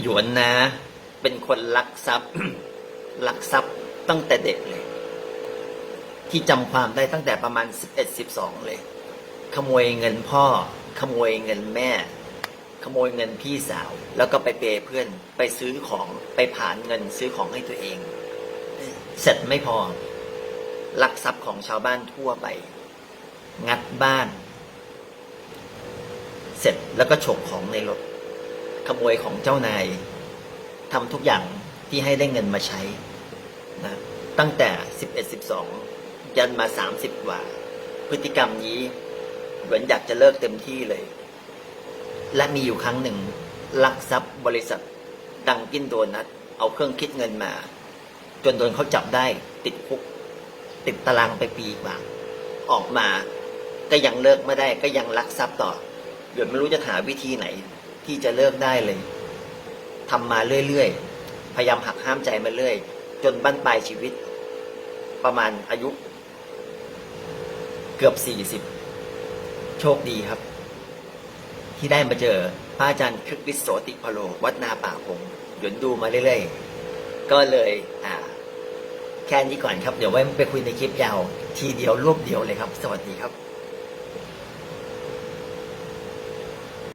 หยวนนะ เป็นคนลักทรัพย์ลักทรัพย์ตั้งแต่เด็กเลย ที่จำความได้ตั้งแต่ประมาณสิบเอ็ดสิบสองเลย ขโมยเงินพ่อ ขโมยเงินแม่ ขโมยเงินพี่สาว แล้วก็ไปเปย์เพื่อนไปซื้อของไปผ่านเงินซื้อของให้ตัวเอง เสร็จไม่พอลักทรัพย์ของชาวบ้านทั่วไป งัดบ้าน เสร็จแล้วก็ฉกของในรถ ขโมยของเจ้านายทำทุกอย่างที่ให้ได้เงินมาใช้นะตั้งแต่สิบเอ็ดสิบสองยันมาสามสิบกว่า พฤติกรรมนี้เหมือนอยากจะเลิกเต็มที่เลย และมีอยู่ครั้งหนึ่ง ลักทรัพย์บริษัทดังกินโดนัทเอาเครื่องคิดเงินมา จนโดนเขาจับได้ติดคุก ติดตารางไปปีกว่า ออกมาก็ยังเลิกไม่ได้ก็ยังลักทรัพย์ต่อเดี๋ยวไม่รู้จะหาวิธีไหน ที่จะเลิกได้เลยทำมาเรื่อยๆ พยายามหักห้ามใจมาเรื่อย จนบั้นปลายชีวิต ประมาณอายุ เกือบสี่สิบโชคดีครับ ที่ได้มาเจอพระอาจารย์คึกฤทธิ์โสติพโล วัดนาป่าพงหยนดูมาเรื่อยๆ ก็เลย อ่า แค่นี้ก่อนครับ เดี๋ยวไว้ไปคุยในคลิปยาว ทีเดียวรวบเดียวเลยครับ สวัสดีครับ